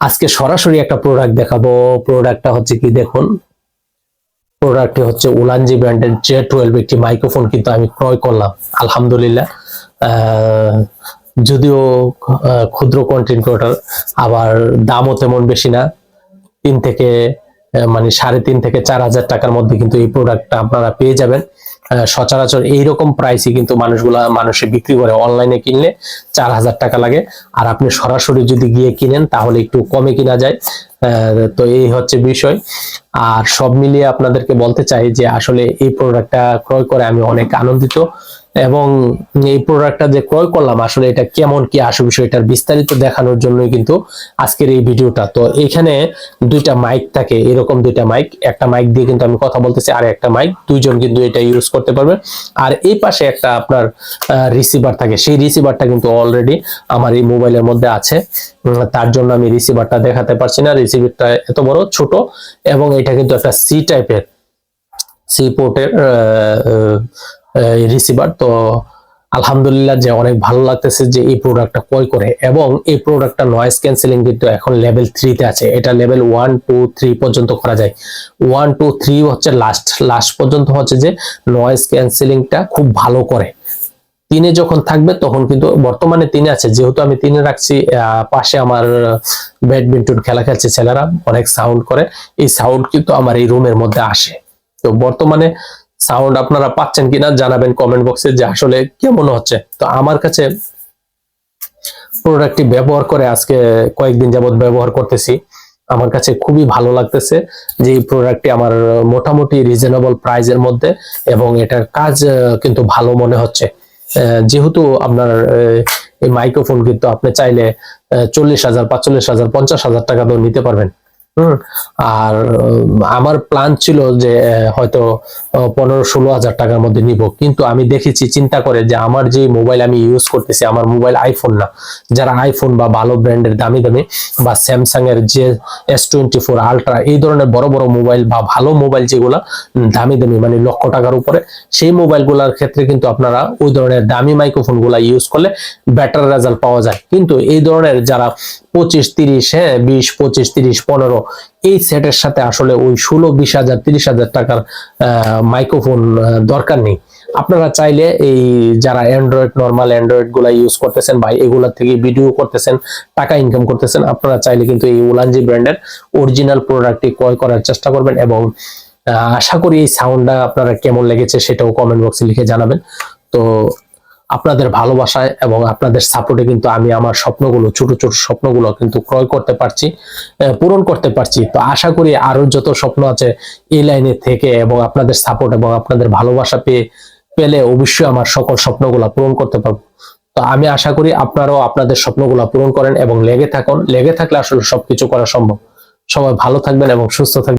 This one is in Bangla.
আজকে সরাসরি একটা প্রোডাক্ট দেখাবো। প্রোডাক্টটা হচ্ছে কি দেখুন? প্রোডাক্টটি হচ্ছে উলানজি ব্র্যান্ডের জে টুয়েলভ একটি মাইক্রোফোন কিন্তু আমি ক্রয় করলাম, আলহামদুলিল্লাহ। যদিও ক্ষুদ্র কন্টেন্ট ক্রিয়েটর আবার দামও তেমন বেশি না। তিন থেকে মানে সাড়ে তিন থেকে চার হাজার টাকার মধ্যে কিন্তু এই প্রোডাক্টটা আপনারা পেয়ে যাবেন। সচরাচর এইরকম প্রাইসই কিন্তু মানুষগুলা মানুষে বিক্রি করে। অনলাইনে কিনলে চার হাজার টাকা লাগে। আর আপনি সরাসরি যদি গিয়ে কিনেন, তাহলে একটু কমে কিনা যায়। তো এই হচ্ছে বিষয়। আর সব মিলিয়ে আপনাদেরকে বলতে চাই যে আসলে এই প্রোডাক্টটা ক্রয় করে আমি অনেক আনন্দিত। এবং এই প্রোডাক্টটা যে ক্রয় করলাম, আসলে এটা কেমন কি আসে বিষয় এটার বিস্তারিত দেখানোর জন্যই কিন্তু আজকের এই ভিডিওটা। তো এখানে দুইটা মাইক থাকে, এরকম দুইটা মাইক একটা মাইক দিয়ে কিন্তু আমি কথা বলতেছি, আর একটা মাইক দুইজন কিন্তু এটা ইউজ করতে পারবে। আর এই পাশে একটা আপনার রিসিভার থাকে। সেই রিসিভারটা কিন্তু অলরেডি আমার এই মোবাইলের মধ্যে আছে। তার জন্য আমি রিসিভারটা দেখাতে পারছি না। রিসিভারটা এত বড়, ছোট এবং এটা কিন্তু একটা সি টাইপের সি পোর্টের রিসিভার তো আলহামদুলিল্লাহ যে অনেক ভালো লাগতেছে যে এই প্রোডাক্টটা ক্রয় করে এবং এই প্রোডাক্টটা নয়েজ ক্যান্সেলিং কিন্তু এখন লেভেল থ্রিতে আছে। এটা লেভেল ওয়ান টু থ্রি পর্যন্ত করা যায়। ওয়ান টু থ্রি হচ্ছে লাস্ট লাস্ট পর্যন্ত হচ্ছে যে নয়েজ ক্যান্সেলিংটা খুব ভালো করে। তিনে যখন থাকবে তখন কিন্তু বর্তমানে তিনে আছে। যেহেতু আমি তিনে রাখছি পাশে আমার ব্যাডমিন্টন খেলা খেলছে ছেলেরা, অনেক সাউন্ড করে। এই সাউন্ড কিন্তু আমার এই রুমের মধ্যে আসে। তো বর্তমানে সাউন্ড আপনারা পাচ্ছেন কিনা জানাবেন কমেন্ট বক্সে যে আসলে কেমন হচ্ছে। তো আমার কাছে প্রোডাক্টটি ব্যবহার করে আজকে কয়েকদিন যাবত ব্যবহার করতেছি। আমার কাছে খুবই ভালো লাগতেছে যে এই প্রোডাক্টটি আমার মোটামুটি রিজনেবল প্রাইজের মধ্যে এবং এটার কাজ কিন্তু ভালো মনে হচ্ছে। যেহেতু আপনার এই মাইক্রোফোন কিন্তু আপনি চাইলে চল্লিশ হাজার, পাঁচচল্লিশ হাজার, পঞ্চাশ হাজার টাকা তো নিতে পারবেন। হুম, আর আমার প্ল্যান ছিল যে হয়তো পনেরো ষোলো হাজার টাকার মধ্যে নিব। কিন্তু আমি দেখেছি, চিন্তা করে যে আমার যে মোবাইল আমি ইউজ করতেছি, আমার মোবাইল আইফোন না। যারা আইফোন বা ভালো ব্র্যান্ডের দামি দামি বা স্যামসাং এর যে এস টোয়েন্টি ফোর আলট্রা এই ধরনের বড় বড় মোবাইল বা ভালো মোবাইল যেগুলা দামি দামি মানে লক্ষ টাকার উপরে, সেই মোবাইলগুলোর ক্ষেত্রে কিন্তু আপনারা ওই ধরনের দামি মাইক্রোফোনগুলা ইউজ করলে বেটার রেজাল্ট পাওয়া যায়। কিন্তু এই ধরনের যারা পঁচিশ তিরিশ হ্যাঁ বিশ, পঁচিশ তিরিশ, পনেরো এই সেটের সাথে আসলে ওই ষোলো, বিশ হাজার, তিরিশ হাজার টাকার মাইক্রোফোন দরকার নেই। আপনারা চাইলে এই যারা অ্যান্ড্রয়েড নর্মাল অ্যান্ড্রয়েডগুলা ইউজ করতেছেন বা এগুলা থেকে ভিডিও করতেছেন, টাকা ইনকাম করতেছেন, আপনারা চাইলে কিন্তু এই উলানজি ব্র্যান্ডের অরিজিনাল প্রোডাক্টটি ক্রয় করার চেষ্টা করবেন এবং আশা করি এই সাউন্ডটা আপনারা কেমন লেগেছে সেটাও কমেন্ট বক্সে লিখে জানাবেন। তো আপনাদের ভালোবাসায় এবং আপনাদের সাপোর্টে কিন্তু আমি আমার স্বপ্নগুলো, ছোট ছোট স্বপ্নগুলো কিন্তু ক্রয় করতে পারছি পূরণ করতে পারছি। তো আশা করি আরও যত স্বপ্ন আছে এই লাইনে থেকে এবং আপনাদের সাপোর্ট এবং আপনাদের ভালোবাসা পেয়ে, পেলে অবশ্যই আমার সকল স্বপ্নগুলো পূরণ করতে পারব। তো আমি আশা করি আপনারাও আপনাদের স্বপ্নগুলো পূরণ করেন এবং লেগে থাকুন। লেগে থাকলে আসলে সবকিছু করা সম্ভব। সবাই ভালো থাকবেন এবং সুস্থ থাকবেন।